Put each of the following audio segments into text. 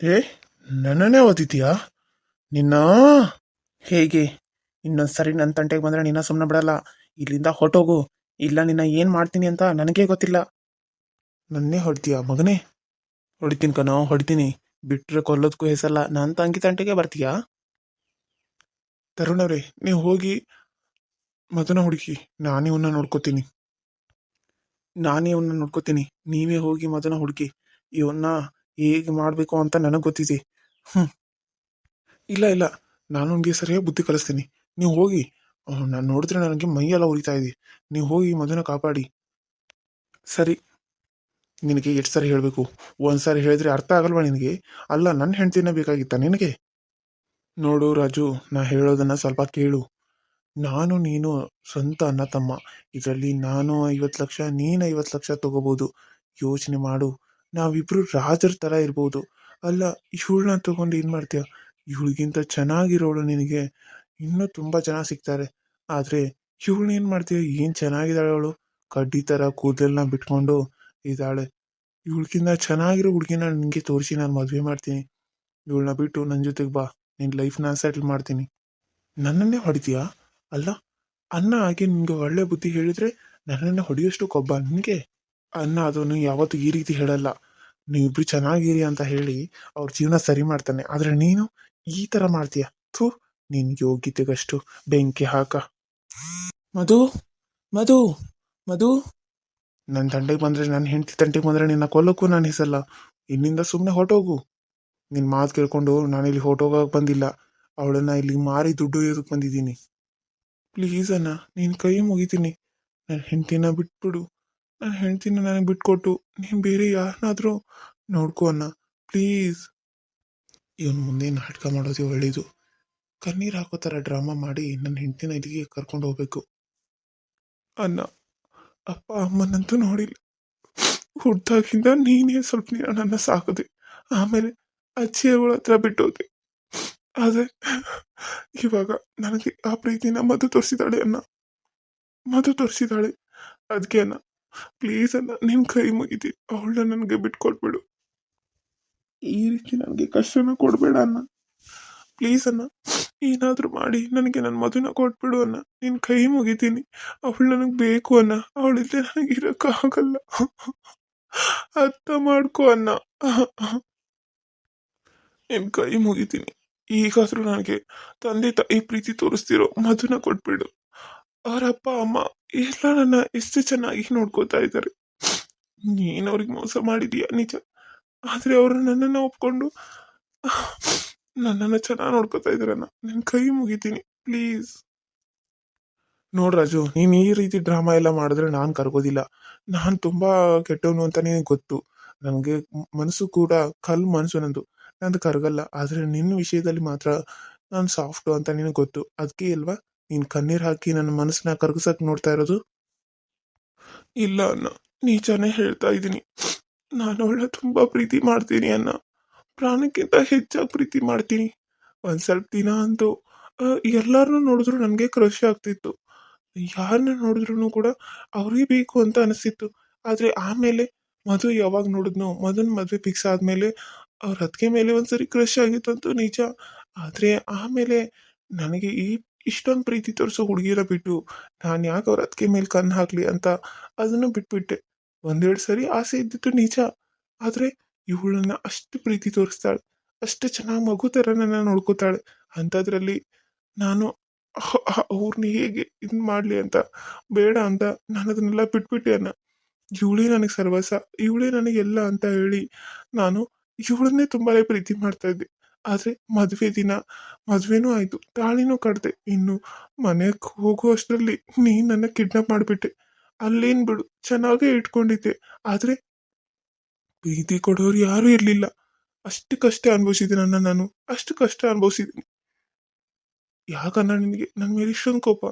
ಏ, ನನ್ನನ್ನೇ ಓದಿದ್ಯಾ ನಿನ್ನ? ಹೇಗೆ? ಇನ್ನೊಂದ್ಸರಿ ನನ್ನ ತಂಟೆಗೆ ಬಂದ್ರೆ ನಿನ್ನ ಸುಮ್ಮನೆ ಬಿಡಲ್ಲ. ಇಲ್ಲಿಂದ ಹೊಟ್ಟೋಗು ಇಲ್ಲ, ನಿನ್ನ ಏನು ಮಾಡ್ತೀನಿ ಅಂತ ನನಗೇ ಗೊತ್ತಿಲ್ಲ. ನನ್ನೇ ಹೊಡ್ತೀಯ ಮಗನೇ? ಹೊಡಿತೀನಿ ಕಣೋ, ಹೊಡಿತೀನಿ. ಬಿಟ್ಟರೆ ಕೊಲ್ಲೋದಕ್ಕೂ ಹೆಸಲ್ಲ ನನ್ನ ತಂಗಿ ತಂಟೆಗೆ ಬರ್ತೀಯಾ? ತರುಣವ್ರೆ, ನೀವು ಹೋಗಿ ಮದನ ಹುಡುಕಿ. ನಾನೇ ಇವನ್ನ ನೋಡ್ಕೋತೀನಿ. ನಾನೇ ಇವನ್ನ ನೋಡ್ಕೋತೀನಿ. ನೀವೇ ಹೋಗಿ ಮದನ ಹುಡುಕಿ. ಇವನ್ನ ಹೇಗೆ ಮಾಡಬೇಕು ಅಂತ ನನಗೆ ಗೊತ್ತಿದೆ. ಹ್ಞೂ ಇಲ್ಲ ಇಲ್ಲ. ನಾನು ನಿಮಗೆ ಸರಿಯಾಗಿ ಬುದ್ಧಿ ಕಲಿಸ್ತೀನಿ. ನೀವು ಹೋಗಿ. ನಾನು ನೋಡಿದ್ರೆ ನನಗೆ ಮೈಯೆಲ್ಲ ಉರಿತಾ ಇದೆ. ನೀವು ಹೋಗಿ ಮಧುನ ಕಾಪಾಡಿ. ಸರಿ. ನಿನಗೆ ಎಷ್ಟು ಸಾರಿ ಹೇಳಬೇಕು? ಒಂದು ಸಾರಿ ಹೇಳಿದ್ರೆ ಅರ್ಥ ಆಗಲ್ವಾ ನಿನಗೆ? ಅಲ್ಲ ನನ್ನ ಹೆಂಡ್ತಿನ ಬೇಕಾಗಿತ್ತ ನಿನಗೆ? ನೋಡು ರಾಜು, ನಾ ಹೇಳೋದನ್ನ ಸ್ವಲ್ಪ ಕೇಳು. ನಾನು, ನೀನು, ಸ್ವಂತ ಅಣ್ಣ ತಮ್ಮ. ಇದರಲ್ಲಿ ನಾನು ಐವತ್ತು ಲಕ್ಷ, ನೀನು ಐವತ್ತು ಲಕ್ಷ ತಗೋಬೋದು. ಯೋಚನೆ ಮಾಡು. ನಾವಿಬ್ರು ರಾಜರ ಥರ ಇರ್ಬೋದು. ಅಲ್ಲ, ಇವಳನ್ನ ತಗೊಂಡು ಏನು ಮಾಡ್ತೀಯ? ಇವಳಿಗಿಂತ ಚೆನ್ನಾಗಿರೋಳು ನಿನಗೆ. ಇನ್ನೂ ತುಂಬ ಜನ ಸಿಗ್ತಾರೆ. ಆದರೆ ಇವಳನ್ನ ಏನು ಮಾಡ್ತೀಯ? ಏನು ಚೆನ್ನಾಗಿದ್ದಾಳೆ ಅವಳು? ಕಡ್ಡಿ ಥರ ಕೂದಲನ್ನ ಬಿಟ್ಕೊಂಡು ಇದ್ದಾಳೆ. ಇವಳಿಗಿಂತ ಚೆನ್ನಾಗಿರೋ ಹುಡುಗಿನ ನಿನಗೆ ತೋರಿಸಿ ನಾನು ಮದುವೆ ಮಾಡ್ತೀನಿ. ಇವಳನ್ನ ಬಿಟ್ಟು ನನ್ನ ಜೊತೆಗೆ ಬಾ. ನಿನ್ನ ಲೈಫ್ನ ಸೆಟ್ಲ್ ಮಾಡ್ತೀನಿ. ನನ್ನನ್ನೇ ಹೊಡಿತೀಯಾ? ಅಲ್ಲ, ಅನ್ನ ಆಗಿ ನಿಂಗೆ ಒಳ್ಳೆ ಬುದ್ಧಿ ಹೇಳಿದ್ರೆ ನನ್ನನ್ನ ಹೊಡೆಯೋಷ್ಟು ಕೊಬ್ಬ ನಿನಗೆ? ಅನ್ನ ಅದನ್ನು ಯಾವತ್ತೂ ಈ ರೀತಿ ಹೇಳಲ್ಲ. ನೀವಿಬ್ರು ಚೆನ್ನಾಗಿರಿ ಅಂತ ಹೇಳಿ ಅವ್ರ ಜೀವನ ಸರಿ ಮಾಡ್ತಾನೆ. ಆದ್ರೆ ನೀನು ಈ ತರ ಮಾಡ್ತೀಯ? ಥೂ, ನಿನ್ ಯೋಗ್ಯತೆಗಷ್ಟು ಬೆಂಕಿ ಹಾಕ. ಮಧು ಮಧು ಮಧು. ನನ್ನ ತಂಟೆಗೆ ಬಂದ್ರೆ ನನ್ನ ಹೆಂಡತಿ ತಂಟೆಗೆ ಬಂದ್ರೆ ನಿನ್ನ ಕೊಲ್ಲಕ್ಕೂ ನಾನು ಹೆಸಲ್ಲ ಇಲ್ಲಿಂದ ಸುಮ್ಮನೆ ಹೊರಟೋಗು. ನಿನ್ನ ಮಾತು ಕೇಳ್ಕೊಂಡು ನಾನು ಇಲ್ಲಿ ಹೊರಟೋಗಕ್ಕೆ ಬಂದಿಲ್ಲ. ಅವಳನ್ನ ಇಲ್ಲಿ ಮಾರಿ ದುಡ್ಡು ಇದಕ್ಕೆ ಬಂದಿದ್ದೀನಿ. ಪ್ಲೀಸ್ ಅಣ್ಣ ನಿನ್ನ ಕೈ ಮುಗಿತೀನಿ. ನನ್ನ ಹೆಂಡತಿನ ಬಿಟ್ಬಿಡು. ನನ್ನ ಹೆಂಡತಿನ ನನಗೆ ಬಿಟ್ಕೊಟ್ಟು ನೀನು ಬೇರೆ ಯಾರನ್ನಾದರೂ ನೋಡ್ಕೋ ಅಣ್ಣ, ಪ್ಲೀಸ್. ಇವನು ಮುಂದೆ ನಾಟಕ ಮಾಡೋದು ಒಳ್ಳೆಯದು ಕಣ್ಣೀರು ಹಾಕೋ ಥರ ಡ್ರಾಮಾ ಮಾಡಿ ನನ್ನ ಹೆಂಡತಿನ ಇಲ್ಲಿಗೆ ಕರ್ಕೊಂಡು ಹೋಗ್ಬೇಕು. ಅನ್ನ ಅಪ್ಪ, ಅಮ್ಮನಂತೂ ನೋಡಿಲ್ಲ. ಹುಡ್ದಾಗಿಂದ ನೀನೇ ಸ್ವಲ್ಪ ನನ್ನ ಸಾಕದೆ. ಆಮೇಲೆ ಅಜ್ಜಿಯವಳ ಹತ್ರ ಬಿಟ್ಟೋದೆ. ಆದರೆ ಇವಾಗ ನನಗೆ ಆ ಪ್ರೀತಿನ ಮಧು ತೋರಿಸಿದಾಳೆ ಅನ್ನ ಮಧು ತೋರಿಸಿದಾಳೆ ಅದಕ್ಕೆ ಅನ್ನ ಪ್ಲೀಸ್ ಅನ್ನ ನಿನ್ ಕೈ ಮುಗಿದಿ ಅವಳನ್ನ ನನಗೆ ಬಿಟ್ಕೊಟ್ಬಿಡು ಈ ರೀತಿ ನನಗೆ ಕಷ್ಟನ ಕೊಡಬೇಡ ಅನ್ನ ಪ್ಲೀಸ್ ಅನ್ನ ಏನಾದರೂ ಮಾಡಿ. ನನಗೆ ನನ್ನ ಮದುವೆನ ಕೊಟ್ಬಿಡು ಅನ್ನ ನಿನ್ ಕೈ ಮುಗಿತೀನಿ. ಅವಳು ನನಗೆ ಬೇಕು ಅನ್ನ ನನಗೆ ಇರೋಕ್ಕಾಗಲ್ಲ ಅರ್ಥ ಮಾಡ್ಕೋ ಅನ್ನ ನಿನ್ನ ಕೈ ಮುಗಿತೀನಿ. ಈಗಾದರೂ ನನಗೆ ತಂದೆ ತಾಯಿ ಪ್ರೀತಿ ತೋರಿಸ್ತಿರೋ ಮಧುನ ಕೊಟ್ಬಿಡು. ಅವ್ರ ಅಪ್ಪ ಅಮ್ಮ ಎಲ್ಲ ನನ್ನ ಎಷ್ಟು ಚೆನ್ನಾಗಿ ನೋಡ್ಕೋತಾ ಇದ್ದಾರೆ ನೀನು ಅವ್ರಿಗೆ ಮೋಸ ಮಾಡಿದೀಯ? ನಿಜ. ಆದ್ರೆ ಅವರು ನನ್ನನ್ನು ಒಪ್ಕೊಂಡು ನನ್ನನ್ನು ಚೆನ್ನಾಗಿ ನೋಡ್ಕೋತಾ ಇದ್ದಾರಣ್ಣ ನಿನ್ ಕೈ ಮುಗಿತೀನಿ. ಪ್ಲೀಸ್. ನೋಡ್ ರಾಜು, ನೀನು ಈ ರೀತಿ ಡ್ರಾಮಾ ಎಲ್ಲ ಮಾಡಿದ್ರೆ ನಾನು ಕರ್ಗೋದಿಲ್ಲ. ನಾನು ತುಂಬಾ ಕೆಟ್ಟವನು ಅಂತ ನಿನಗೆ ಗೊತ್ತು. ನನಗೆ ಮನಸ್ಸು ಕೂಡ ಕಲ್ ಮನಸ್ಸು ನಂದು. ನಂದು ಕರಗಲ್ಲ. ಆದ್ರೆ ನಿನ್ನ ವಿಷಯದಲ್ಲಿ ಮಾತ್ರ ನಾನು ಸಾಫ್ಟು ಅಂತ ನಿನಗೆ ಗೊತ್ತು. ಅದಕ್ಕೆ ಇಲ್ವಾ ನೀನ್ ಕಣ್ಣೀರ್ ಹಾಕಿ ನನ್ನ ಮನಸ್ಸನ್ನ ಕರಗಿಸಕ್ ನೋಡ್ತಾ ಇರೋದು? ಇಲ್ಲ ಅನ್ನ ನಿಜಾನೇ ಹೇಳ್ತಾ ಇದ್ದೀನಿ. ನಾನು ಅವಳ ತುಂಬಾ ಪ್ರೀತಿ ಮಾಡ್ತೀನಿ ಅನ್ನ ಪ್ರಾಣಕ್ಕಿಂತ ಹೆಚ್ಚಾಗಿ ಪ್ರೀತಿ ಮಾಡ್ತೀನಿ. ಒಂದ್ ಸ್ವಲ್ಪ ದಿನ ಅಂತೂ ಎಲ್ಲರನ್ನೂ ನೋಡಿದ್ರು ನನಗೆ ಕ್ರಶ್ ಆಗ್ತಿತ್ತು. ಯಾರನ್ನ ನೋಡಿದ್ರು ಕೂಡ ಅವ್ರಿಗೆ ಬೇಕು ಅಂತ ಅನಿಸ್ತಿತ್ತು. ಆದ್ರೆ ಆಮೇಲೆ ಮಧು ಯಾವಾಗ ನೋಡಿದ್ನೋ, ಮಧುನ್ ಮದುವೆ ಫಿಕ್ಸ್ ಆದ್ಮೇಲೆ ಅವ್ರ ಅದಕ್ಕೆ ಮೇಲೆ ಒಂದ್ಸರಿ ಕ್ರಶ್ ಆಗಿತ್ತಂತೂ ನಿಜ. ಆದ್ರೆ ಆಮೇಲೆ ನನಗೆ ಈ ಇಷ್ಟೊಂದು ಪ್ರೀತಿ ತೋರಿಸೋ ಹುಡುಗಿರ ಬಿಟ್ಟು ನಾನು ಯಾಕೆ ಅವ್ರ ಅದಕ್ಕೆ ಮೇಲೆ ಕಣ್ಣು ಹಾಕ್ಲಿ ಅಂತ ಅದನ್ನು ಬಿಟ್ಬಿಟ್ಟೆ. ಒಂದೆರಡು ಸರಿ ಆಸೆ ಇದ್ದಿತ್ತು ನಿಜ. ಆದರೆ ಇವಳನ್ನ ಅಷ್ಟು ಪ್ರೀತಿ ತೋರಿಸ್ತಾಳೆ. ಅಷ್ಟು ಚೆನ್ನಾಗಿ ಮಗು ಥರ ನನ್ನ ನೋಡ್ಕೋತಾಳೆ. ಅಂಥದ್ರಲ್ಲಿ ನಾನು ಅವ್ರನ್ನ ಹೇಗೆ ಇದು ಮಾಡಲಿ ಅಂತ ಬೇಡ ಅಂತ ನಾನು ಅದನ್ನೆಲ್ಲ ಬಿಟ್ಬಿಟ್ಟೆ ಅನ್ನ. ಇವಳೇ ನನಗೆ ಸರ್ವಸ ಇವಳೇ ನನಗೆಲ್ಲ ಅಂತ ಹೇಳಿ ನಾನು ಇವಳನ್ನೇ ತುಂಬಾ ಪ್ರೀತಿ ಮಾಡ್ತಾ ಇದ್ದೆ. ಆದ್ರೆ ಮದುವೆ ದಿನ ಮದುವೆನೂ ಆಯಿತು ತಾಳಿನೂ ಕಡಿದೆ ಇನ್ನು ಮನೆಗೆ ಹೋಗುವಷ್ಟರಲ್ಲಿ ನೀ ನೀನ್ ನನ್ನ ಕಿಡ್ನಾಪ್ ಮಾಡಿಬಿಟ್ಟೆ. ಅಲ್ಲೇನು ಬಿಡು, ಚೆನ್ನಾಗೇ ಇಟ್ಕೊಂಡಿದ್ದೆ. ಆದರೆ ಬೀದಿ ಕೊಡೋರು ಯಾರೂ ಇರಲಿಲ್ಲ. ಅಷ್ಟು ಕಷ್ಟ ಅನುಭವಿಸಿದ್ದೀನನ್ನ ನಾನು, ಅಷ್ಟು ಕಷ್ಟ ಅನುಭವಿಸಿದ್ದೀನಿ. ಯಾಕನ್ನ ನಿನಗೆ? ನನ್ನ ಮೇಲೆ ಇಷ್ಟೊಂದು ಕೋಪ.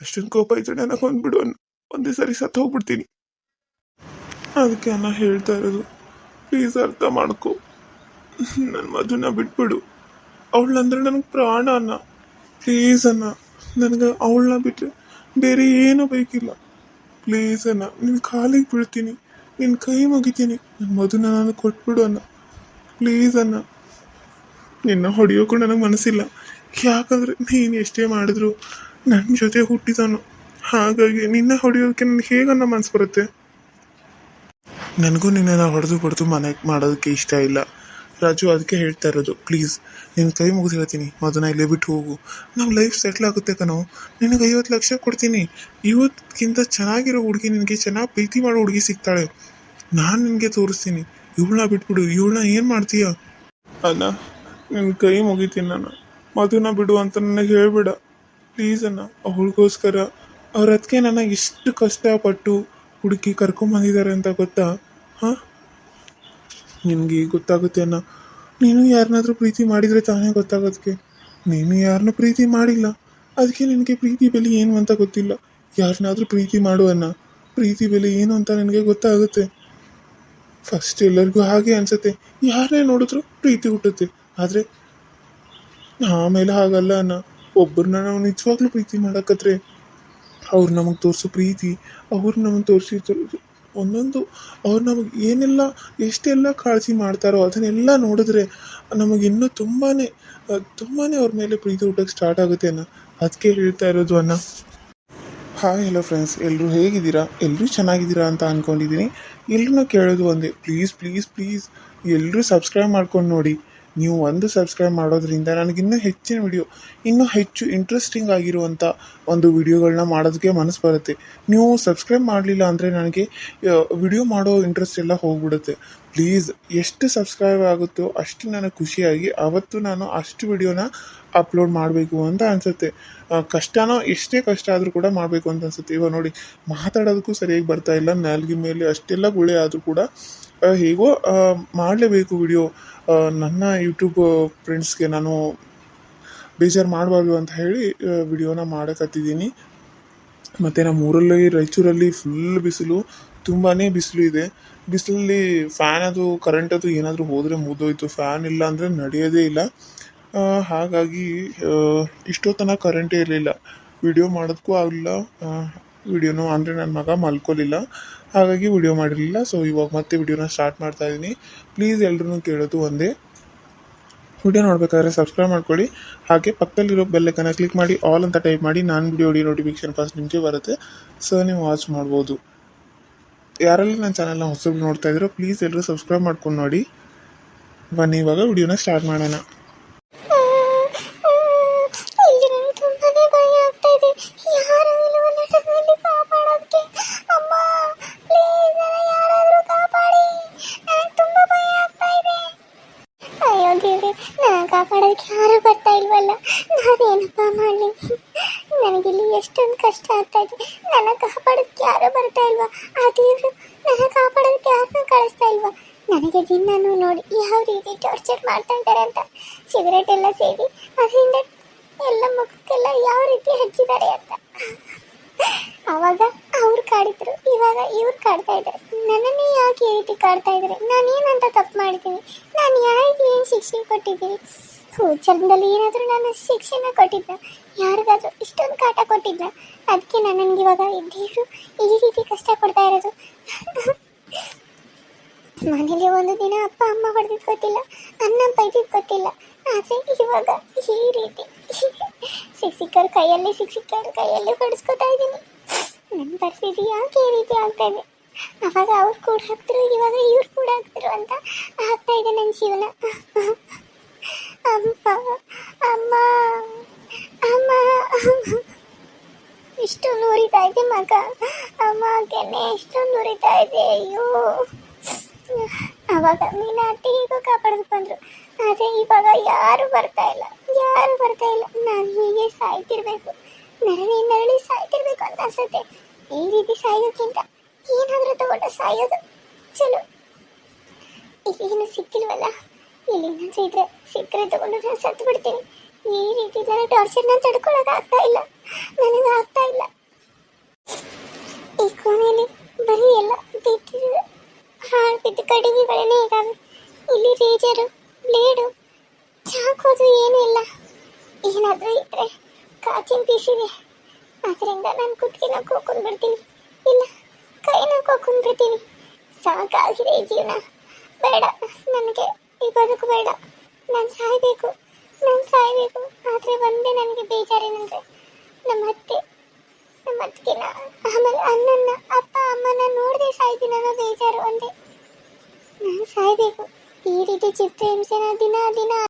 ಅಷ್ಟೊಂದು ಕೋಪ ಇದ್ರೆ ನನಗೆ ಒಂದ್ಬಿಡು ಅನ್ನ ಒಂದೇ ಸರಿ ಸತ್ತು ಹೋಗ್ಬಿಡ್ತೀನಿ. ಅದಕ್ಕೆ ಅನ್ನ ಹೇಳ್ತಾ ಇರೋದು ಪ್ಲೀಸ್ ಅರ್ಥ ಮಾಡ್ಕೊ. ನನ್ನ ಮಧುನ ಬಿಟ್ಬಿಡು. ಅವಳಂದ್ರೆ ನನಗೆ ಪ್ರಾಣ ಅನ್ನ. ಪ್ಲೀಸ್ ಅನ್ನ. ನನಗೆ ಅವಳನ್ನ ಬಿಟ್ಟರೆ ಬೇರೆ ಏನೂ ಬೇಕಿಲ್ಲ. ಪ್ಲೀಸ್ ಅನ್ನ. ನಿನ್ನ ಕಾಲಿಗೆ ಬೀಳ್ತೀನಿ. ನಿನ್ನ ಕೈ ಮುಗಿತೀನಿ. ನನ್ನ ಮಧುನ ನಾನು ಕೊಟ್ಬಿಡು ಅನ್ನ. ಪ್ಲೀಸ್ ಅನ್ನ. ನಿನ್ನ ಹೊಡೆಯೋಕ್ಕೂ ನನಗೆ ಮನಸ್ಸಿಲ್ಲ. ಯಾಕಂದ್ರೆ ನೀನು ಎಷ್ಟೇ ಮಾಡಿದ್ರು ನನ್ನ ಜೊತೆ ಹುಟ್ಟಿದವನು. ಹಾಗಾಗಿ ನಿನ್ನ ಹೊಡೆಯೋದಕ್ಕೆ ನನಗೆ ಹೇಗನ್ನ ಮನಸ್ಸು ಬರುತ್ತೆ? ನನಗೂ ನಿನ್ನ ಹೊಡೆದು ಬಡ್ದು ಮನೆಗೆ ಮಾಡೋದಕ್ಕೆ ಇಷ್ಟ ಇಲ್ಲ. ರಾಜು ಅದಕ್ಕೆ ಹೇಳ್ತಾ ಇರೋದು, ಪ್ಲೀಸ್ ನಿನ್ನ ಕೈ ಮುಗಿದು ಹೇಳ್ತೀನಿ, ಮದನ ಇಲ್ಲೇ ಬಿಟ್ಟು ಹೋಗು. ನಮ್ಮ ಲೈಫ್ ಸೆಟ್ಲ್ ಆಗುತ್ತೆ ಕಣೋ. ನಿನಗೆ ಐವತ್ತು ಲಕ್ಷ ಕೊಡ್ತೀನಿ. ಇವತ್ತಿಗಿಂತ ಚೆನ್ನಾಗಿರೋ ಹುಡುಗಿ ನಿನಗೆ ಚೆನ್ನಾಗಿ ಪ್ರೀತಿ ಮಾಡೋ ಹುಡುಗಿ ಸಿಗ್ತಾಳೆ. ನಾನು ನಿನಗೆ ತೋರಿಸ್ತೀನಿ. ಇವಳನ್ನ ಬಿಟ್ಬಿಡು. ಇವಳನ್ನ ಏನು ಮಾಡ್ತೀಯ? ಅಣ್ಣ ನಿನ್ನ ಕೈ ಮುಗಿತೀನಿ ನಾನು. ಮಧುನ ಬಿಡು ಅಂತ ನನಗೆ ಹೇಳ್ಬೇಡ. ಪ್ಲೀಸ್ ಅಣ್ಣ, ಅವಳಿಗೋಸ್ಕರ. ಅವ್ರ ಅದಕ್ಕೆ ನನಗೆ ಇಷ್ಟು ಕಷ್ಟಪಟ್ಟು ಹುಡುಕಿ ಕರ್ಕೊಂಬಂದಿದ್ದಾರೆ ಅಂತ ಗೊತ್ತಾ? ಹಾಂ? ನಿನಗೆ ಗೊತ್ತಾಗುತ್ತೆ ಅಣ್ಣ. ನೀನು ಯಾರನ್ನಾದರೂ ಪ್ರೀತಿ ಮಾಡಿದರೆ ತಾನೇ ಗೊತ್ತಾಗೋದಕ್ಕೆ. ನೀನು ಯಾರನ್ನೂ ಪ್ರೀತಿ ಮಾಡಿಲ್ಲ. ಅದಕ್ಕೆ ನಿನಗೆ ಪ್ರೀತಿ ಬೆಲೆ ಏನು ಅಂತ ಗೊತ್ತಿಲ್ಲ. ಯಾರನ್ನಾದರೂ ಪ್ರೀತಿ ಮಾಡು ಮಾಡುವನ್ನ ಪ್ರೀತಿ ಬೆಲೆ ಏನು ಅಂತ ನನಗೆ ಗೊತ್ತಾಗುತ್ತೆ. ಫಸ್ಟ್ ಎಲ್ಲರಿಗೂ ಹಾಗೆ ಅನ್ಸುತ್ತೆ. ಯಾರನ್ನೇ ನೋಡಿದ್ರು ಪ್ರೀತಿ ಹುಟ್ಟುತ್ತೆ. ಆದರೆ ಆಮೇಲೆ ಹಾಗಲ್ಲ ಅಣ್ಣ. ಒಬ್ಬರನ್ನ ನಾವು ನಿಜವಾಗ್ಲೂ ಪ್ರೀತಿ ಮಾಡಕತ್ರೆ. ಅವ್ರು ನಮಗೆ ತೋರಿಸೋ ಪ್ರೀತಿ, ಅವ್ರು ನಮಗೆ ತೋರಿಸಿ ಒಂದೊಂದು ಅವ್ರು ನಮಗೆ ಏನೆಲ್ಲ, ಎಷ್ಟೆಲ್ಲ ಕಾಳಜಿ ಮಾಡ್ತಾರೋ ಅದನ್ನೆಲ್ಲ ನೋಡಿದ್ರೆ ನಮಗೆ ಇನ್ನೂ ತುಂಬಾ ತುಂಬಾ ಅವ್ರ ಮೇಲೆ ಪ್ರೀತಿ ಹುಟ್ಟಕ್ಕೆ ಸ್ಟಾರ್ಟ್ ಆಗುತ್ತೆ ಅಣ್ಣ ಅದಕ್ಕೆ ಹೇಳ್ತಾ ಇರೋದು ಅಣ್ಣ ಹಾಯ್ ಹಲೋ ಫ್ರೆಂಡ್ಸ್ ಎಲ್ಲರೂ ಹೇಗಿದ್ದೀರಾ? ಎಲ್ಲರೂ ಚೆನ್ನಾಗಿದ್ದೀರಾ ಅಂತ ಅಂದ್ಕೊಂಡಿದ್ದೀನಿ ಎಲ್ಲರೂ ಕೇಳೋದು ಒಂದೇ ಪ್ಲೀಸ್ ಪ್ಲೀಸ್ ಪ್ಲೀಸ್ ಎಲ್ಲರೂ ಸಬ್ಸ್ಕ್ರೈಬ್ ಮಾಡ್ಕೊಂಡು ನೋಡಿ. ನೀವು ಒಂದು ಸಬ್ಸ್ಕ್ರೈಬ್ ಮಾಡೋದ್ರಿಂದ ನನಗಿನ್ನೂ ಹೆಚ್ಚಿನ ವಿಡಿಯೋ ಇನ್ನೂ ಹೆಚ್ಚು ಇಂಟ್ರೆಸ್ಟಿಂಗ್ ಆಗಿರುವಂಥ ಒಂದು ವಿಡಿಯೋಗಳನ್ನ ಮಾಡೋದಕ್ಕೆ ಮನಸ್ಸು ಬರುತ್ತೆ. ನೀವು ಸಬ್ಸ್ಕ್ರೈಬ್ ಮಾಡಲಿಲ್ಲ ಅಂದರೆ ನನಗೆ ವಿಡಿಯೋ ಮಾಡೋ ಇಂಟ್ರೆಸ್ಟ್ ಎಲ್ಲ ಹೋಗ್ಬಿಡುತ್ತೆ. ಪ್ಲೀಸ್ ಎಷ್ಟು ಸಬ್ಸ್ಕ್ರೈಬ್ ಆಗುತ್ತೋ ಅಷ್ಟು ನನಗೆ ಖುಷಿಯಾಗಿ ಅವತ್ತು ನಾನು ಅಷ್ಟು ವಿಡಿಯೋನ ಅಪ್ಲೋಡ್ ಮಾಡಬೇಕು ಅಂತ ಅನಿಸುತ್ತೆ. ಕಷ್ಟನೋ ಎಷ್ಟೇ ಕಷ್ಟ ಆದರೂ ಕೂಡ ಮಾಡಬೇಕು ಅಂತ ಅನಿಸುತ್ತೆ. ಇವಾಗ ನೋಡಿ, ಮಾತಾಡೋದಕ್ಕೂ ಸರಿಯಾಗಿ ಬರ್ತಾ ಇಲ್ಲ. ನಾಲ್ಗೆ ಮೇಲೆ ಅಷ್ಟೆಲ್ಲ ಗುಳೆ ಆದರೂ ಕೂಡ ಹೇಗೋ ಮಾಡಲೇಬೇಕು ವಿಡಿಯೋ ನನ್ನ ಯೂಟ್ಯೂಬ್ ಫ್ರೆಂಡ್ಸ್ಗೆ ನಾನು ಬೇಜಾರು ಮಾಡಬಾರ್ದು ಅಂತ ಹೇಳಿ ವಿಡಿಯೋನ ಮಾಡಕತ್ತಿದ್ದೀನಿ. ಮತ್ತು ನಮ್ಮ ಊರಲ್ಲಿ, ರಾಯಚೂರಲ್ಲಿ ಫುಲ್ ಬಿಸಿಲು. ತುಂಬಾ ಬಿಸಿಲು ಇದೆ. ಬಿಸಿಲಲ್ಲಿ ಫ್ಯಾನ್ ಅದು ಕರೆಂಟ್ ಅದು ಏನಾದರೂ ಹೋದರೆ ಮುಗಿದೋಯ್ತು ಫ್ಯಾನ್ ಇಲ್ಲ ಅಂದರೆ ನಡೆಯೋದೇ ಇಲ್ಲ. ಹಾಗಾಗಿ ಇಷ್ಟೊತ್ತನ ಕರೆಂಟೇ ಇರಲಿಲ್ಲ. ವಿಡಿಯೋ ಮಾಡೋದಕ್ಕೂ ಆಗಲಿಲ್ಲ. ವಿಡಿಯೋನು ಅಂದರೆ ನನ್ನ ಮಗ ಮಲ್ಕೊಲಿಲ್ಲ. ಹಾಗಾಗಿ ವಿಡಿಯೋ ಮಾಡಿರಲಿಲ್ಲ. ಸೊ ಇವಾಗ ಮತ್ತೆ ವಿಡಿಯೋನ ಸ್ಟಾರ್ಟ್ ಮಾಡ್ತಾ ಇದ್ದೀನಿ ಪ್ಲೀಸ್ ಎಲ್ಲರೂ ಕೇಳೋದು ಒಂದೇ. ವಿಡಿಯೋ ನೋಡಬೇಕಾದ್ರೆ ಸಬ್ಸ್ಕ್ರೈಬ್ ಮಾಡ್ಕೊಳ್ಳಿ. ಹಾಗೆ ಪಕ್ಕದಲ್ಲಿರೋ ಬೆಲ್ಲಕ್ಕನ್ನು ಕ್ಲಿಕ್ ಮಾಡಿ ಆಲ್ ಅಂತ ಟೈಪ್ ಮಾಡಿ, ನಾನು ವಿಡಿಯೋ ನೋಟಿಫಿಕೇಶನ್ ಫಸ್ಟ್ ನಿಮಗೆ ಬರುತ್ತೆ. ಸೊ ನೀವು ವಾಚ್ ಮಾಡ್ಬೋದು. ಯಾರೆಲ್ಲ ನನ್ನ ಚಾನಲ್ನ ಹೊಸಬ್ ನೋಡ್ತಾ ಇದ್ರು ಪ್ಲೀಸ್ ಎಲ್ಲರೂ ಸಬ್ಸ್ಕ್ರೈಬ್ ಮಾಡ್ಕೊಂಡು ನೋಡಿ. ಬನ್ನಿ, ಇವಾಗ ವಿಡಿಯೋನ ಸ್ಟಾರ್ಟ್ ಮಾಡೋಣ. ಕಾಪಾಡೋದಕ್ಕೆ ಯಾರು ಬರ್ತಾ ಇಲ್ವಲ್ಲ? ನಾವೇನಪ್ಪ ಮಾಡಲಿ? ನನಗಿಲ್ಲಿ ಎಷ್ಟೊಂದು ಕಷ್ಟ ಆಗ್ತಾ ಇದೆ. ನನ್ನ ಕಾಪಾಡೋದಕ್ಕೆ ಯಾರು ಬರ್ತಾ ಇಲ್ವಾ? ಆ ದೇವರು ನನ್ನ ಕಾಪಾಡೋದಕ್ಕೆ ಯಾರನ್ನೂ ಕಳಿಸ್ತಾ ಇಲ್ವಾ? ನನಗೆ ದಿನಾನು ನೋಡಿ ಯಾವ ರೀತಿ ಟಾರ್ಚರ್ ಮಾಡ್ತಾ ಇದ್ದಾರೆ ಅಂತ. ಸಿಗರೇಟ್ ಎಲ್ಲ ಸೇರಿ ಅದರಿಂದ ಎಲ್ಲ ಮುಖಕ್ಕೆಲ್ಲ ಯಾವ ರೀತಿ ಹಚ್ಚಿದ್ದಾರೆ ಅಂತ. ಆವಾಗ ಅವ್ರು ಕಾಡಿದ್ರು. ಇವಾಗ ಇವ್ರು ಕಾಡ್ತಾ ಇದ್ದಾರೆ. ನನ್ನನ್ನೇ ಯಾಕೆ ಈ ರೀತಿ ಕಾಡ್ತಾ ಇದ್ದಾರೆ? ನಾನು ಏನಂತ ತಪ್ಪು ಮಾಡಿದ್ದೀನಿ? ನಾನು ಯಾರಿಗೆ ಏನು ಶಿಕ್ಷೆ ಕೊಟ್ಟಿದ್ದೀನಿ? ಫ್ಯೂಚರ್ನಲ್ಲಿ ಏನಾದರೂ ನಾನು ಶಿಕ್ಷೆನ ಕೊಟ್ಟಿದ್ದ ಯಾರಿಗಾದರೂ ಇಷ್ಟೊಂದು ಕಾಟ ಕೊಟ್ಟಿದ್ದ ಅದಕ್ಕೆ ನಾನು ಇವಾಗ ದೇವರು ಈ ರೀತಿ ಕಷ್ಟ ಕೊಡ್ತಾ ಇರೋದು. ಮನೆಯಲ್ಲಿ ಒಂದು ದಿನ ಅಪ್ಪ, ಅಮ್ಮ ಹೊಡೆದಿದ್ದು ಗೊತ್ತಿಲ್ಲ, ಅನ್ನ ಬೈದಿದ್ದು ಗೊತ್ತಿಲ್ಲ. ಆದರೆ ಇವಾಗ ಈ ರೀತಿ. ಸಿಕ್ ಸಿಕ್ಕರ ಕೈಯಲ್ಲಿ ಸಿಕ್ ಸಿಕ್ಕರ ಕೈಯಲ್ಲಿ ಹೊಡೆಸ್ಕೊತಾ ಇದ್ದೀನಿ. ನನ್ನ ಪರಿಸ್ಥಿತಿ ಯಾಕೆ ಈ ರೀತಿ ಆಗ್ತಾ ಇದೆ? ಅವಾಗ ಅವ್ರು ಕೂಡ ಹಾಕ್ತಿರು ಇವಾಗ ಇವ್ರು ಕೂಡ ಹಾಕ್ತಿರು ಅಂತ ಆಗ್ತಾ ಇದೆ ನನ್ನ ಜೀವನ. ಅಮ್ಮ ಅಮ್ಮ ಅಮ್ಮ. ಇಷ್ಟೊಂದು ಉರಿತಾ ಇದೆ ಮಗ. ಅಮ್ಮ ಕೆನ್ನೆ ಇಷ್ಟೊಂದು ಉರಿತಾ ಇದೆ ಅಯ್ಯೋ. ಅವಾಗ ಮೀನ ಅತ್ತೆ ಹೇಗೋ ಕಾಪಾಡೋದು ಬಂದ್ರು. ಆದರೆ ಇವಾಗ ಯಾರು ಬರ್ತಾ ಇಲ್ಲ. ಯಾರು ಬರ್ತಾ ಇಲ್ಲ. ನಾನು ಹೀಗೆ ಸಾಯ್ತಿರ್ಬೇಕು. ನರಳಿ ನರಳಿ ಸಾಯ್ತಿರ್ಬೇಕು ಅಂತ ಅನ್ಸುತ್ತೆ. ಈ ರೀತಿ ಸಾಯೋಕ್ಕಿಂತ ಏನಾದರೂ ತಗೊಂಡು ಸಾಯೋದು ಚಲೋ. ಇಲ್ಲಿ ಏನು ಸಿಕ್ಕಿಲ್ವಲ್ಲ? ಇಲ್ಲಿ ಏನಾದರೂ ಇದ್ರೆ ಸಿಕ್ಕರೆ ತಗೊಂಡು ನಾನು ಸತ್ತು ಬಿಡ್ತೀನಿ. ಈ ರೀತಿ ನನ್ನ ಟಾರ್ಚರ್ನ ತಡ್ಕೊಳಕ್ ಆಗ್ತಾ ಇಲ್ಲ. ನನಗೆ ಆಗ್ತಾ ಇಲ್ಲ. ಈ ಕೋಣೆಯಲ್ಲಿ ಬರೀ ಎಲ್ಲ ಬಿದ್ದಿದೆ. ಹಾಳು ಬಿದ್ದ ಕಡಿಗೆಗಳನ್ನೇ ಇದ್ದಾವೆ ಇಲ್ಲಿ ರೇಜರು, ಬ್ಲೇಡು ಚಾಕೋದು ಏನೂ ಇಲ್ಲ. ಏನಾದರೂ ಇದ್ರೆ ಕಾಚಿನ ಪೀಸ್ ಇದೆ ಅದರಿಂದ ನಾನು ಕುತ್ತಿಗೆನ ಕೋಕೊಂಡು ಬಿಡ್ತೀನಿ. ಇಲ್ಲ, ಕೈನ ಕೋಕೊಂಡು ಬಿಡ್ತೀನಿ. ಸಾಕಾಗಿದೆ ಈ ಜೀವನ. ಬೇಡ, ನನಗೆ ಈ ಬದುಕು ಬೇಡ. ನಾನು ಸಾಯಬೇಕು ನಾನು ಸಾಯಬೇಕು. ಆದರೆ ಒಂದೇ ನನಗೆ ಬೇಜಾರೇನಂದ್ರೆ ನಮ್ಮ ಅತ್ತೆ ನಮ್ಮ ಅತ್ತಿಗೆನ, ಆಮೇಲೆ ಅಣ್ಣನ ಅಪ್ಪ ಅಮ್ಮನ ನೋಡದೆ ಸಾಯ್ತೀನಿ ಅನ್ನೋ ಬೇಜಾರು ಒಂದೇ. ನಾನು ಸಾಯಬೇಕು. ಈ ರೀತಿ ಚಿತ್ರ ಹಿಂಸೆನ ದಿನ ದಿನ